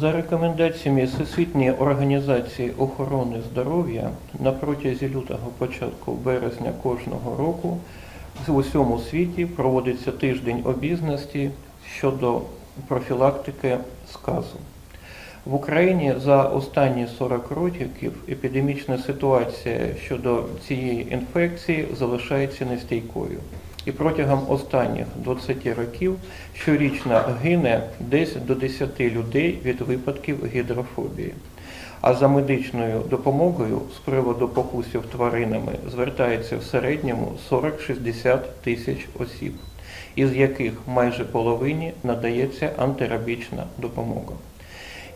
За рекомендаціями Всесвітньої організації охорони здоров'я на протязі лютого початку березня кожного року в усьому світі проводиться тиждень обізнаності щодо профілактики сказу. В Україні за останні 40 років епідемічна ситуація щодо цієї інфекції залишається нестійкою. І протягом останніх 20 років щорічно гине десь до 10 людей від випадків гідрофобії. А за медичною допомогою з приводу покусів тваринами звертається в середньому 40-60 тисяч осіб, із яких майже половині надається антирабічна допомога.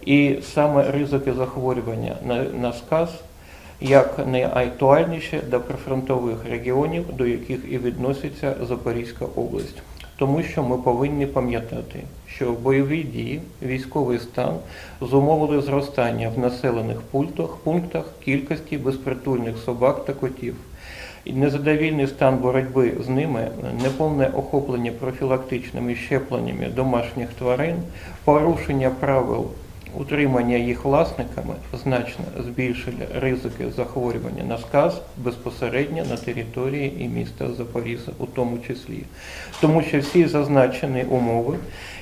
І саме ризики захворювання на, сказ як найактуальніше до прифронтових регіонів, до яких і відноситься Запорізька область. Тому що ми повинні пам'ятати, що бойові дії, військовий стан зумовили зростання в населених пунктах, пунктах кількості безпритульних собак та котів. І незадовільний стан боротьби з ними, неповне охоплення профілактичними щепленнями домашніх тварин, порушення правил утримання їх власниками значно збільшили ризики захворювання на сказ безпосередньо на території і міста Запоріжжя у тому числі. Тому що всі зазначені умови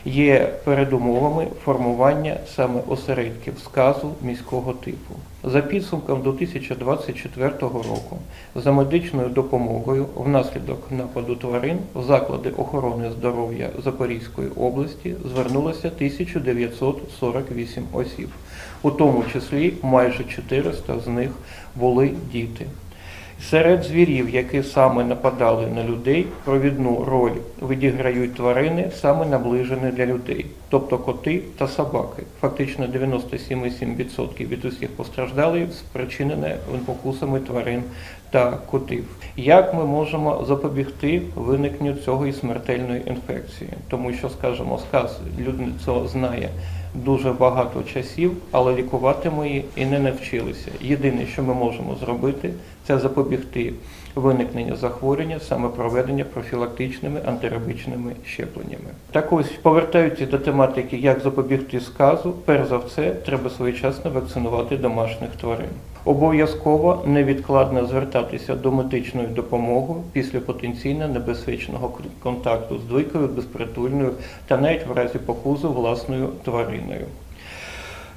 є передумовами формування саме осередків сказу міського типу. За підсумком 2024 року за медичною допомогою внаслідок нападу тварин в заклади охорони здоров'я Запорізької області звернулося 1948 осіб, у тому числі майже 400 з них були діти. Серед звірів, які саме нападали на людей, провідну роль відіграють тварини, саме наближені для людей, тобто коти та собаки. Фактично 97,7% від усіх постраждалих спричинене покусами тварин та котів. Як ми можемо запобігти виникненню цього і смертельної інфекції? Тому що, скажімо, сказ людство знає дуже багато часів, але лікувати ми її і не навчилися. Єдине, що ми можемо зробити, це запобігти виникнення захворювання саме проведення профілактичними антирабічними щепленнями. Так ось, повертаючись до тематики, як запобігти сказу, перш за все, треба своєчасно вакцинувати домашніх тварин. Обов'язково невідкладно звертатися до медичної допомоги після потенційно небезпечного контакту з дикою, безпритульною та навіть в разі покузу власною твариною.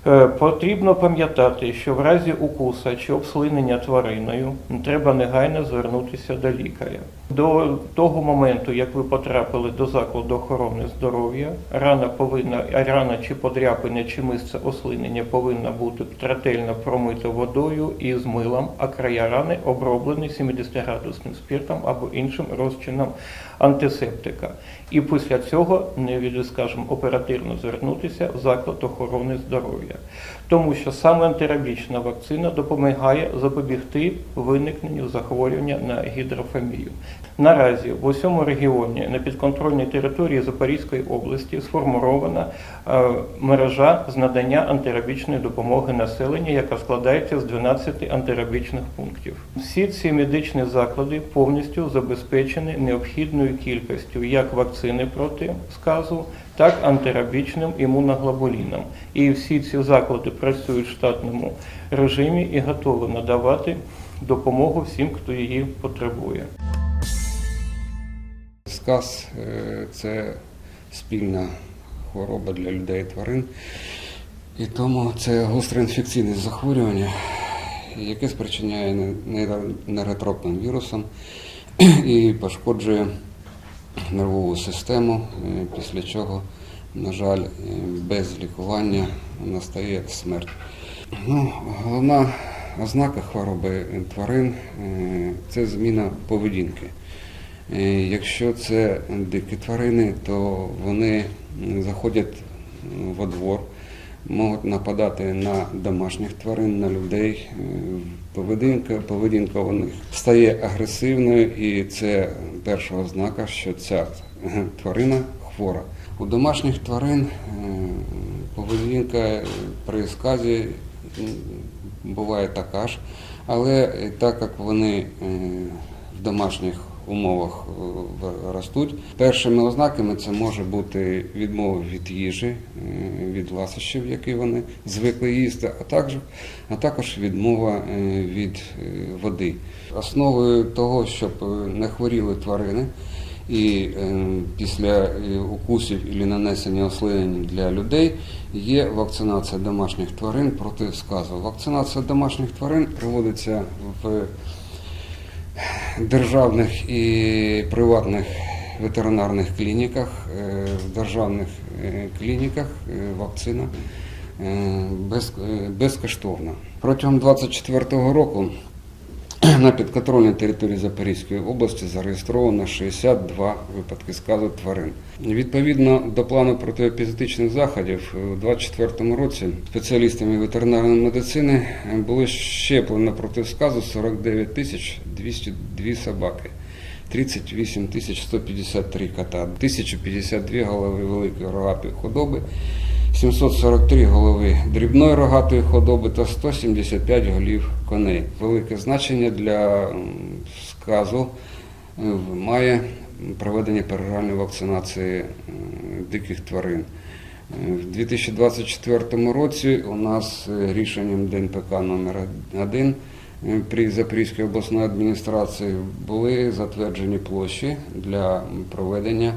Е, Потрібно пам'ятати, що в разі укуса чи обслинення твариною треба негайно звернутися до лікаря. До того моменту, як ви потрапили до закладу охорони здоров'я, рана повинна рана чи подряпина, чи місце ослинення повинна бути ретельно промита водою і з милом, а края рани оброблені 70-градусним спиртом або іншим розчином антисептика. І після цього не скажімо, оперативно звернутися в заклад охорони здоров'я, тому що саме антирабічна вакцина допомагає запобігти виникненню захворювання на гідрофамію. Наразі в усьому регіоні на підконтрольній території Запорізької області сформована е, мережа з надання антирабічної допомоги населенню, яка складається з 12 антирабічних пунктів. Всі ці медичні заклади повністю забезпечені необхідною кількістю як вакцини проти сказу, так антирабічним імуноглобуліном. І всі ці заклади працюють в штатному режимі і готові надавати допомогу всім, хто її потребує. Сказ е, це спільна хвороба для людей і тварин. І тому це гостре інфекційне захворювання, яке спричиняє нейротропним вірусом і пошкоджує нервову систему, е, після чого, на жаль, е, без лікування настає смерть. Ну, головна ознака хвороби тварин е, це зміна поведінки. Якщо це дикі тварини, то вони заходять во двор, можуть нападати на домашніх тварин, на людей. Е, Поведінка, поведінка у них стає агресивною, і це перша ознака, що ця е, тварина хвора. У домашніх тварин е, поведінка при сказі буває така ж, але так як вони в домашніх умовах е, ростуть. Першими ознаками це може бути відмова від їжі, е, від ласощів, які вони звикли їсти, а також, а також відмова е, від води. Основою того, щоб не хворіли тварини, і після укусів і нанесення ослинень для людей є вакцинація домашніх тварин проти сказу. Вакцинація домашніх тварин проводиться в державних і приватних ветеринарних клініках. Е, В державних е, клініках е, вакцина без, безкоштовна. Протягом 2024 року на підконтрольній території Запорізької області зареєстровано 62 випадки сказу тварин. Відповідно до плану протиепізотичних заходів, у 2024 році спеціалістами ветеринарної медицини було щеплено проти сказу 49 тисяч 202 собаки. 38 тисяч 153 кота, 1052 голови великої рогатої худоби, 743 голови дрібної рогатої худоби та 175 голів коней. Велике значення для сказу е, має проведення пероральної вакцинації диких тварин. Е, В 2024 році у нас е, рішенням ДНПК номер 1 при Запорізькій обласної адміністрації були затверджені площі для проведення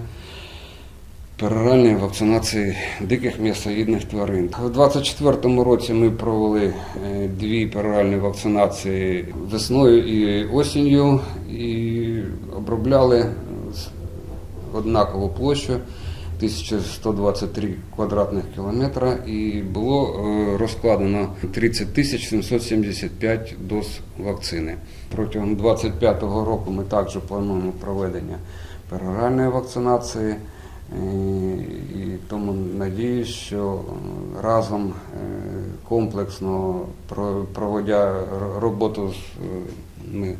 пероральної вакцинації диких м'ясоїдних тварин. У 2024 році ми провели е, дві пероральні вакцинації весною і осінню і обробляли однакову площу 1123 квадратних кілометра і було е, розкладено 30 тисяч 775 доз вакцини. Протягом 2025 року ми також плануємо проведення пероральної вакцинації. Е, І тому надіюсь, що разом е, комплексно про- проводя роботу з е,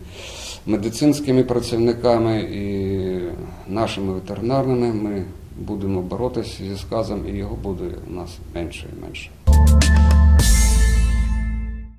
медицинськими працівниками і нашими ветеринарними, ми будемо боротися зі сказом, і його буде у нас менше і менше.